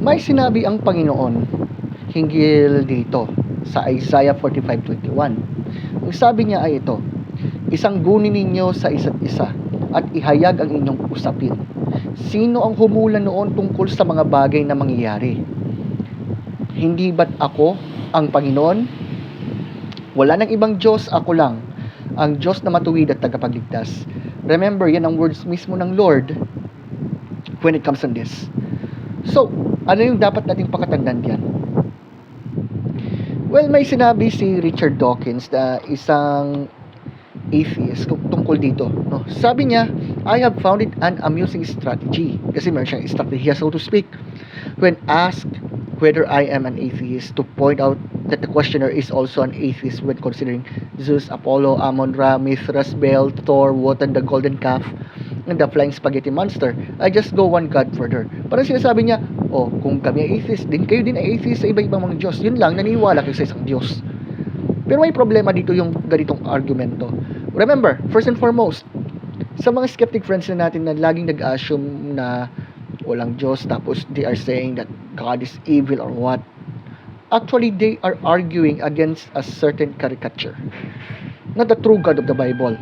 May sinabi ang Panginoon hinggil dito sa Isaiah 45:21. Ang sabi niya ay ito, Isang gunin ninyo sa isa't isa at ihayag ang inyong usapin. Sino ang humula noon tungkol sa mga bagay na mangyayari? Hindi ba't ako ang Panginoon? Wala nang ibang Diyos, ako lang. Ang Diyos na matuwid at tagapagligtas. Remember, yan ang words mismo ng Lord when it comes on this. So, ano yung dapat nating pakatandaan diyan? Well, may sinabi si Richard Dawkins na isang atheist tung- tungkol dito. No? Sabi niya, I have found it an amusing strategy. Kasi meron siyang strategy, so to speak. When asked whether I am an atheist, to point out that the questioner is also an atheist when considering Zeus, Apollo, Ammon Ra, Mithras, Baal, Thor, Wotan, the Golden Calf, and the Flying Spaghetti Monster. I just go one God further. Parang sinasabi niya, oh, kung kami ay atheist, din kayo din ay atheist sa iba-ibang mga Diyos. Yun lang, naniniwala kayo sa isang Diyos. Pero may problema dito yung ganitong argumento. Remember, first and foremost, sa mga skeptic friends na natin na laging nag-assume na walang Diyos tapos they are saying that God is evil or what, actually they are arguing against a certain caricature. Not the true God of the Bible.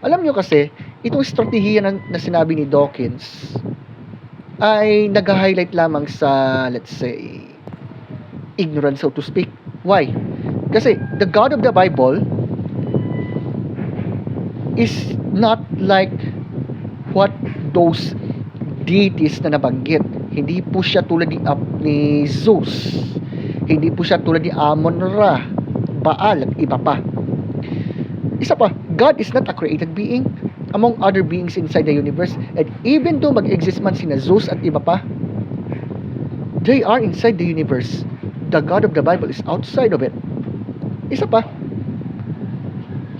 Alam nyo kasi, itong strategiya na, na sinabi ni Dawkins ay nag-highlight lamang sa, let's say, ignorance, so to speak. Why? Kasi the God of the Bible is not like what those deities na nabanggit. Hindi po siya tulad ni, Ap- ni Zeus. Hindi po siya tulad ni Amon Ra, Baal at iba pa. Isa pa, God is not a created being among other beings inside the universe. And even though mag-exist man sina Zeus at iba pa, they are inside the universe. The God of the Bible is outside of it. Isa pa,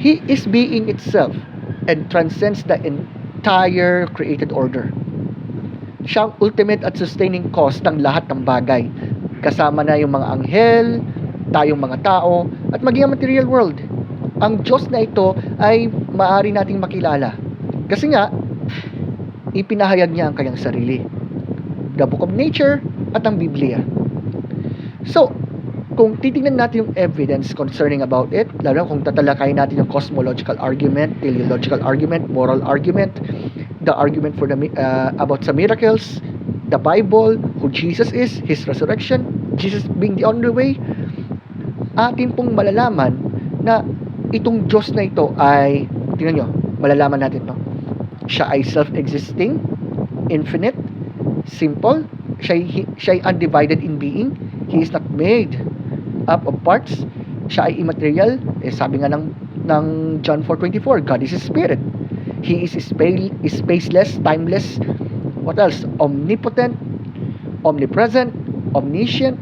He is being itself and transcends the entire created order. Siya ang ultimate at sustaining cause ng lahat ng bagay. Kasama na yung mga anghel, tayong mga tao, at maging ang material world. Ang Diyos na ito ay maaari nating makilala. Kasi nga, ipinahayag niya ang kanyang sarili. The Book of Nature at ang Biblia. So, kung titingnan natin yung evidence concerning about it, lalo kung tatalakayin natin yung cosmological argument, teleological argument, moral argument, the argument for the uh, about sa miracles, the Bible, who Jesus is, His resurrection, Jesus being the only way, atin pong malalaman na itong Diyos na ito ay, tingnan nyo, malalaman natin to. Siya ay self-existing, infinite, simple, siya, ay- siya ay undivided in being, He is not made up of parts, siya ay immaterial, eh, sabi nga ng, ng John 4.24, God is spirit. He is space, spaceless, timeless, what else? Omnipotent, omnipresent, omniscient,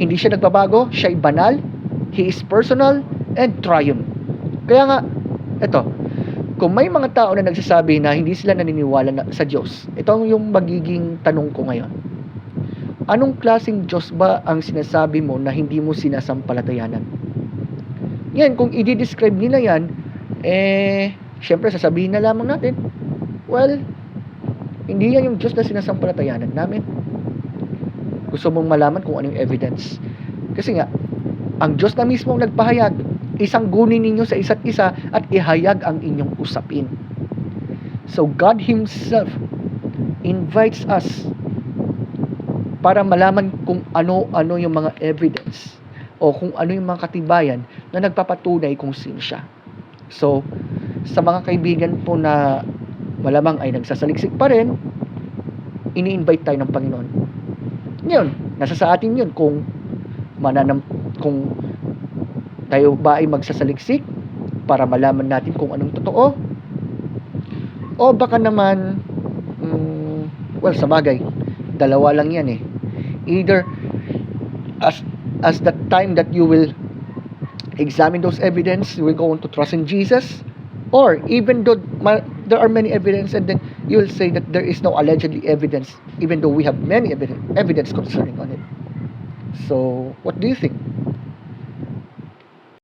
hindi siya nagbabago, siya ay banal, He is personal, and triune. Kaya nga, eto, kung may mga tao na nagsasabi na hindi sila naniniwala na, sa Diyos, ito yung magiging tanong ko ngayon. Anong klasing Diyos ba ang sinasabi mo na hindi mo sinasampalatayanan? Yan, kung i-describe nila yan, eh, syempre sasabihin na lamang natin, well, hindi yan yung Diyos na sinasampalatayanan namin. Gusto mong malaman kung ano yung evidence. Kasi nga, ang Diyos na mismo ang nagpahayag, isang gunin ninyo sa isa't isa at ihayag ang inyong usapin. So God Himself invites us para malaman kung ano-ano yung mga evidence o kung ano yung mga katibayan na nagpapatunay kung sino siya. So, sa mga kaibigan po na malamang ay nagsasaliksik pa rin, ini-invite tayo ng Panginoon. Ngayon, nasa sa atin yun kung mananam, kung tayo ba ay magsasaliksik para malaman natin kung anong totoo? O baka naman mm, well sa bagay dalawa lang yan eh. Either as as the time that you will examine those evidence you will go on to trust in Jesus or even though there are many evidence and then you will say that there is no allegedly evidence even though we have many evidence concerning on it. So what do you think